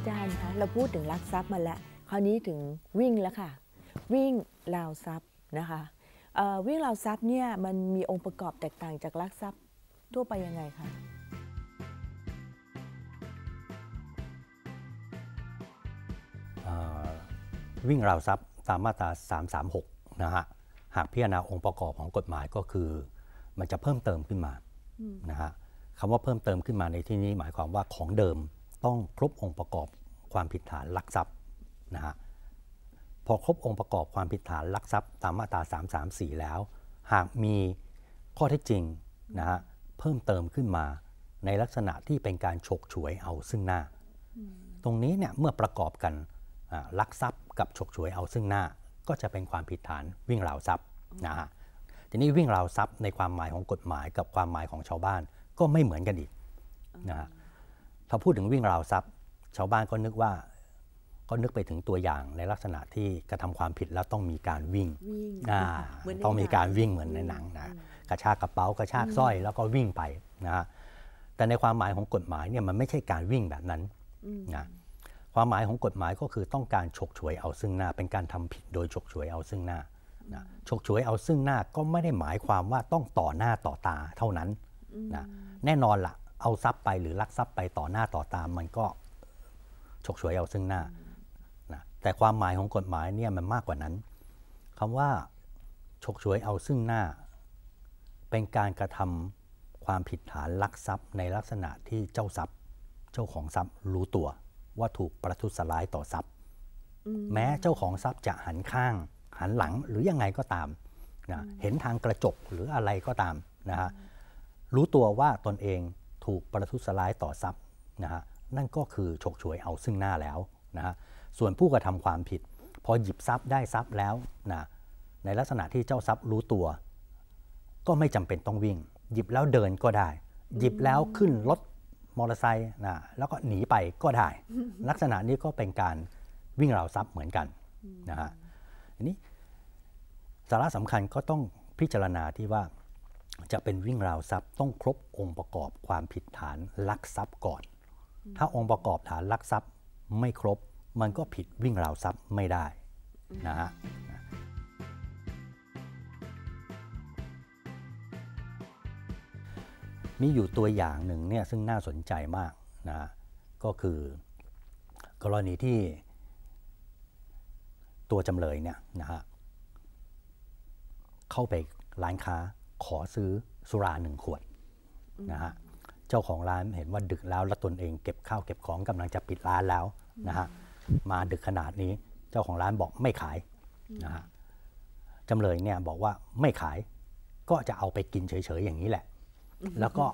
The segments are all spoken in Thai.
อาจารย์คะเราพูดถึงลักทรัพย์มาแล้ว คราวนี้ถึงวิ่งแล้วค่ะ วิ่งราวทรัพย์นะคะวิ่งราวทรัพย์เนี่ยมันมีองค์ประกอบแตกต่างจากลักทรัพย์ทั่วไปยังไงคะวิ่งราวทรัพย์ตามมาตรา 336 นะฮะ หากพิจารณาองค์ประกอบของกฎหมายก็คือ มันจะเพิ่มเติมขึ้นมา นะฮะคำว่าเพิ่มเติมขึ้นมาในที่นี้หมายความว่าของเดิม ต้องครบองค์ประกอบความผิดฐานลักทรัพย์นะฮะพอครบองค์ประกอบความผิดฐานลักทรัพย์ตามมาตรา 334 แล้ว หากมีข้อเท็จจริงนะฮะเพิ่มเติมขึ้นมาในลักษณะที่เป็นการฉกฉวยเอาซึ่งหน้า ตรงนี้เนี่ยเมื่อประกอบกันลักทรัพย์กับฉกฉวยเอาซึ่งหน้า ก็จะเป็นความผิดฐานวิ่งราวทรัพย์นะฮะทีนี้วิ่งราวทรัพย์ในความหมายของกฎหมายกับความหมายของชาวบ้านก็ไม่เหมือนกันอีกนะฮะ ถ้าพูดถึงวิ่งราวทรัพย์ ชาวบ้านก็นึกว่าก็นึกไปถึงตัวอย่างในลักษณะที่กระทำความผิดแล้วต้องมีการวิ่งวิ่งอ่าเหมือนในต้องมีการหนังวิ่งเหมือนในหนังนะกระชากกระเป๋ากระชากสร้อยแล้วก็วิ่งไปนะฮะแต่ในความหมายของกฎหมายเนี่ยมันไม่ใช่การวิ่งแบบนั้นนะความหมายของกฎหมายก็คือต้องการฉกฉวยเอาซึ่งหน้า เป็นการทำผิดโดยฉกฉวยเอาซึ่งหน้านะฉกฉวยเอาซึ่งหน้าก็ไม่ได้หมายความว่าต้องต่อหน้าต่อตาเท่านั้นนะแน่นอนละ เอาทรัพย์ไปหรือลักทรัพย์ไปต่อหน้าต่อตามันก็ฉกฉวยเอาซึ่งหน้านะแต่ความหมายของกฎหมายเนี่ยมันมากกว่านั้นคำว่าฉกฉวยเอาซึ่งหน้า เป็นการกระทำความผิดฐานลักทรัพย์ ในลักษณะที่เจ้าทรัพย์ เจ้าของทรัพย์รู้ตัว ว่าถูกประทุษร้ายต่อทรัพย์ แม้เจ้าของทรัพย์จะหันข้าง หันหลังหรือยังไงก็ตามนะเห็นทางกระจกหรืออะไรก็ตามนะฮะรู้ตัวว่าตนเอง ถูกประทุษร้ายต่อทรัพย์นะฮะนั่นก็คือฉกฉวยเอาซึ่งหน้าแล้วนะฮะส่วนผู้กระทำความผิด พอหยิบทรัพย์ได้ทรัพย์แล้วนะในลักษณะที่เจ้าทรัพย์รู้ตัว ก็ไม่จำเป็นต้องวิ่ง หยิบแล้วเดินก็ได้ หยิบแล้วขึ้นรถมอเตอร์ไซค์นะแล้วก็หนีไปก็ได้ ลักษณะนี้ก็เป็นการวิ่งราวทรัพย์เหมือนกันนะฮะทีนี้สาระสำคัญก็ต้องพิจารณาที่ว่า จะเป็นวิ่งราวทรัพย์ต้องครบองค์ประกอบความผิดฐานลักทรัพย์ก่อน ถ้าองค์ประกอบฐานลักทรัพย์ไม่ครบ มันก็ผิดวิ่งราวทรัพย์ไม่ได้นะฮะมีอยู่ตัวอย่างหนึ่งเนี่ยซึ่งน่าสนใจมากนะฮะก็คือกรณีที่ตัวจำเลยเนี่ยนะฮะเข้าไปร้านค้า ขอซื้อสุราหนึ่งขวดนะฮะเจ้าของร้านเห็นว่าดึกแล้วแล้วตนเองเก็บข้าวเก็บของกำลังจะปิดร้านแล้วนะฮะมาดึกขนาดนี้เจ้าของร้านบอกไม่ขายนะฮะจำเลยเนี่ยบอกว่าไม่ขายก็จะเอาไปกินเฉยๆอย่างนี้แหละ แล้วก็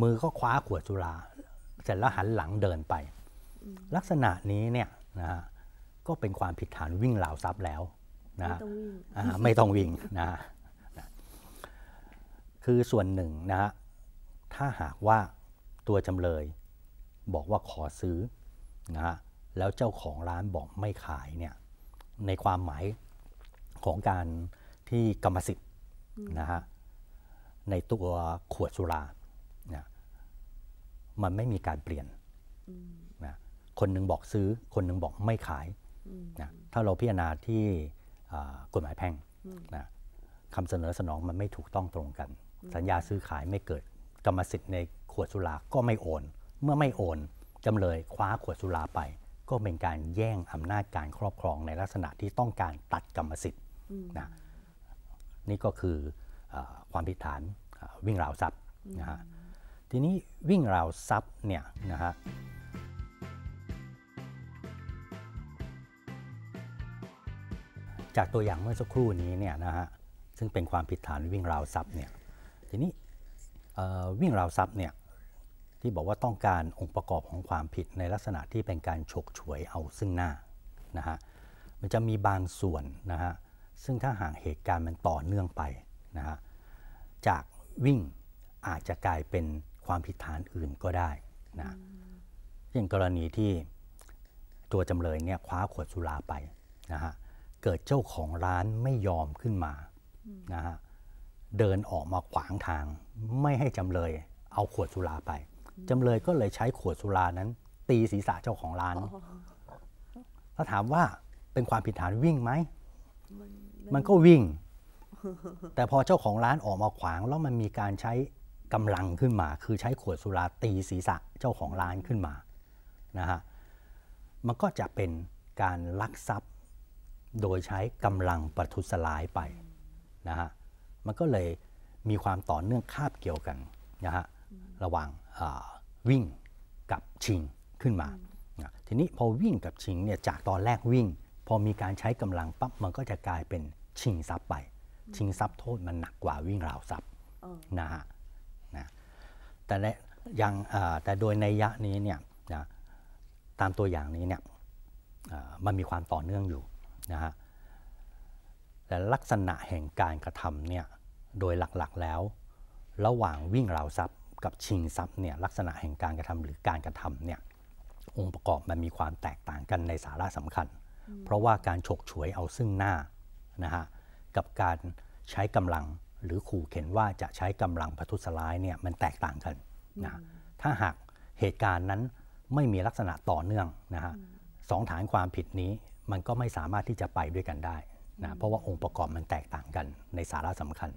มือก็คว้าขวดสุรา เสร็จแล้วหันหลังเดินไป ลักษณะนี้เนี่ยนะฮะก็เป็นความผิดฐานวิ่งราวทรัพย์แล้วนะฮะไม่ต้องวิ่งอ่าไม่ต้องวิ่งนะฮะนะ คือส่วนหนึ่งนะฮะถ้าหากว่าตัวจำเลย บอกว่าขอซื้อนะฮะแล้วเจ้าของร้านบอกไม่ขายเนี่ยในความหมายของการที่กรรมสิทธิ์นะฮะในตัวขวดสุราเนี่ยมันไม่มีการเปลี่ยนนะคนหนึ่งบอกซื้อ คนหนึ่งบอกไม่ขายนะถ้าเราพิจารณาที่กฎหมายแพ่งนะคำเสนอสนองมันไม่ถูกต้องตรงกัน สัญญาซื้อขายไม่เกิด กรรมสิทธิ์ในขวดสุราก็ไม่โอน เมื่อไม่โอนจำเลยคว้าขวดสุราไป ก็เป็นการแย่งอำนาจการครอบครองในลักษณะที่ต้องการตัดกรรมสิทธิ์นะนี่ก็คือเออความผิดฐานเอ่อวิ่งราวทรัพย์นะฮะทีนี้วิ่งราวทรัพย์เนี่ยนะฮะจากตัวอย่างเมื่อสักครู่นี้เนี่ยนะฮะซึ่งเป็นความผิดฐานวิ่งราวทรัพย์เนี่ย ทีนี้วิ่งราวทรัพย์เนี่ยที่บอกว่าต้องการองค์ประกอบของความผิดในลักษณะที่เป็นการฉกฉวยเอาซึ่งหน้านะฮะมันจะมีบางส่วนนะฮะซึ่งถ้าหากเหตุการณ์มันต่อเนื่องไปนะฮะจากวิ่งอาจจะกลายเป็นความผิดฐานอื่นก็ได้นะอย่างกรณีที่ตัวจำเลยเนี่ยคว้าขวดสุราไปนะฮะเกิดเจ้าของร้านไม่ยอมขึ้นมานะฮะ เดินออกมาขวางทาง ไม่ให้จำเลยเอาขวดสุราไป จำเลยก็เลยใช้ขวดสุรานั้นตตีศีรษะเจ้าของร้าน ถ้าถามว่าเป็นความผิดฐานวิ่งไหม มันก็วิ่ง แต่พอเจ้าของร้านออกมาขวางแล้วมันมีการใช้กำลังขึ้นมา คือใช้ขวดสุราตีศีรษะเจ้าของร้านขึ้นมานะฮะมันก็จะเป็นการลักทรัพย์ โดยใช้กำลังประทุษร้ายไปนะฮะ มันก็เลยมีความต่อเนื่องคาบเกี่ยวกันนะฮะระหว่างอ่าวิ่งกับชิงขึ้นมานะทีนี้พอวิ่งกับชิงเนี่ยจากตอนแรกวิ่ง พอมีการใช้กำลังปั๊บมันก็จะกลายเป็นชิงทรัพย์ไป ชิงทรัพย์โทษมันหนักกว่าวิ่งราวทรัพย์นะฮะนะแต่ในอย่างอ่าแต่โดยในยยะนี้เนี่ยนะตามตัวอย่างนี้เนี่ยอ่ามันมีความต่อเนื่องอยู่นะฮะ แต่ลักษณะแห่งการกระทำเนี่ยโดยหลักๆแล้ว ระหว่างวิ่งราวทรัพย์ กับชิงทรัพย์เนี่ยลักษณะแห่งการกระทำหรือการกระทำเนี่ยองค์ประกอบมันมีความแตกต่างกันในสาระสำคัญ เพราะว่าการฉกฉวยเอาซึ่งหน้านะฮะกับการใช้กำลังหรือขู่เข็นว่าจะใช้กำลังประทุษร้ายเนี่ยมันแตกต่างกันนะถ้าหากเหตุการณ์นั้นไม่มีลักษณะต่อเนื่องนะฮะสองฐานความผิดนี้มันก็ไม่สามารถที่จะไปด้วยกันได้ นะเพราะว่าองค์ประกอบมันแตกต่างกันในสาระสำคัญ